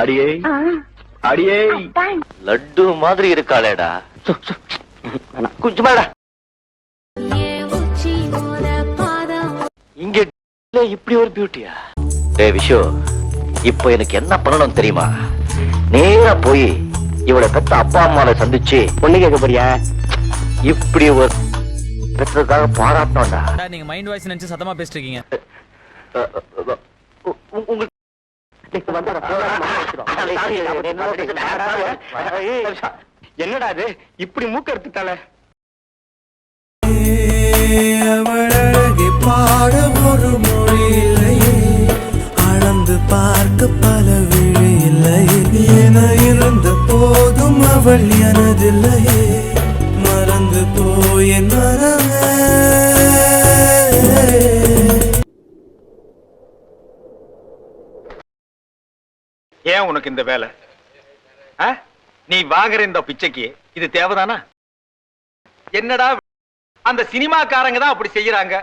அடியே. அடியே. லட்டு மாதிரி இருக்காளேடா. கொஞ்சமாடா. இங்க இப்படி ஒரு பியூட்டியா டே விஷு இப்போ எனக்கு என்ன பண்ணணும் தெரியுமா? நேரா போய் இவளை பெத்த அப்பா அம்மாவை சந்திச்சு பொண்ணு கேட்க போறியா? இப்படி ஒரு பெற்றதுக்காக பாராட்டணும்டா. நீங்க மைண்ட் வாய்ஸ் நினைச்சு சத்தமா பேசிட்டு இருக்கீங்க. உங்களுக்கு என்னடா இது இப்படி மூக்க எடுத்துட்டால அவளழகை பாட ஒரு மொழி இல்லையே அளந்து பார்க்க பல விழி இல்லையே என இருந்த போதும் அவள் எனதில்லையே ஏன் உனக்கு இந்த வேலை? நீ வாங்குற இந்த பிச்சைக்கு இது தேவைதானா? என்னடா அந்த சினிமாக்காரங்க தான் அப்படி செய்யறாங்க.